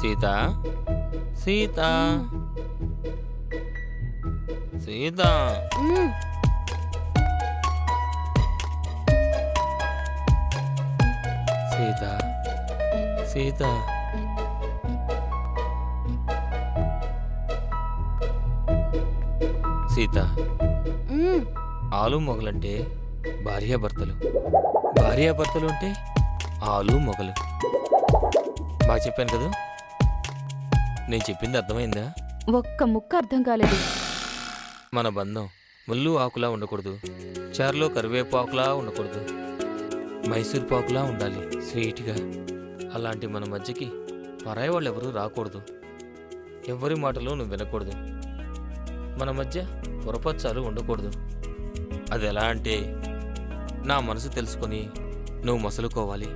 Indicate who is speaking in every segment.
Speaker 1: సీత? సీత? సీత? సీత? సీత? సీత? ఆలు మొగలంటే భార్యాభర్తలు. భార్యాభర్తలు అంటే ఆలు మొగలు. బాగా చెప్పాను కదా? నేను చెప్పింది అర్థమైందా?
Speaker 2: ఒక్క ముక్క అర్థం కాలేదు.
Speaker 1: మన బంధం ముళ్ళు ఆకులా ఉండకూడదు. చారులో కరివేపు ఆకులా ఉండకూడదు. మైసూర్ పాకులా ఉండాలి స్వీట్గా. అలాంటి మన మధ్యకి పరాయి వాళ్ళు ఎవరూ రాకూడదు. ఎవరి మాటలు నువ్వు వినకూడదు. మన మధ్య పొరపచ్చాలు ఉండకూడదు. అది ఎలా అంటే నా మనసు తెలుసుకొని నువ్వు మసలుకోవాలి.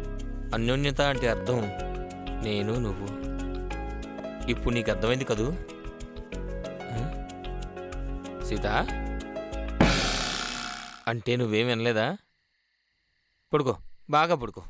Speaker 1: అన్యోన్యత అంటే అర్థం నేను నువ్వు. ఇప్పుడు నీకు అర్థమైంది కదూ? సీత? అంటే నువ్వేం వినలేదా? పడుకో బాగా పడుకో.